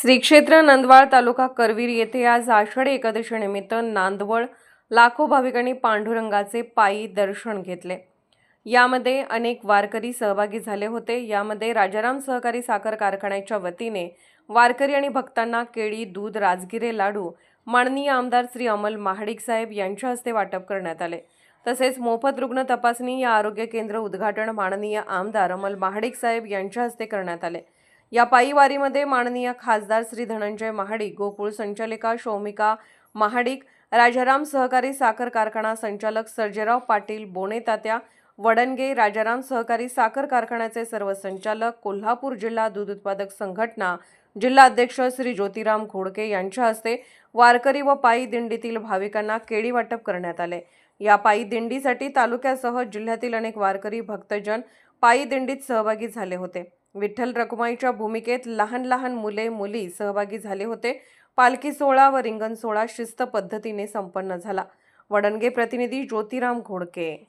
श्री क्षेत्र नंदवाळ तालुका करवीर येथे आज आषाढी एकादशीनिमित्त नांदवळ लाखो भाविकांनी पांडुरंगाचे पायी दर्शन घेतले. यामध्ये अनेक वारकरी सहभागी झाले होते. यामध्ये राजाराम सहकारी साखर कारखान्याच्या वतीने वारकरी आणि भक्तांना केळी दूध राजगिरे लाडू माननीय आमदार श्री अमल महाडिक साहेब यांच्या हस्ते वाटप करण्यात आले. तसेच मोफत रुग्ण तपासणी या आरोग्य केंद्र उद्घाटन माननीय आमदार अमल महाडिक साहेब यांच्या हस्ते करण्यात आले. या पायी वारीमध्ये माननीय खासदार श्री धनंजय महाडिक गोकुळ संचालिका शौमिका महाडिक राजाराम सहकारी साखर कारखाना संचालक सर्जेराव पाटील बोणे तात्या वडणगे राजाराम सहकारी साखर कारखान्याचे सर्व संचालक कोल्हापूर जिल्हा दूध उत्पादक संघटना जिल्हा अध्यक्ष श्री ज्योतिराम घोडके यांच्या हस्ते वारकरी व पायी दिंडीतील भाविकांना केळी वाटप करण्यात आले. या पायी दिंडीसाठी तालुक्यासह जिल्ह्यातील अनेक वारकरी भक्तजन पायी दिंडीत सहभागी झाले होते. विठ्ठल रखुमाईच्या भूमिकेत लहान लहान मुले मुली सहभागी झाले होते. पालखी सोहळा व रिंगण सोहळा शिस्त पद्धतीने संपन्न झाला. वडणगे प्रतिनिधी ज्योतिराम घोडके.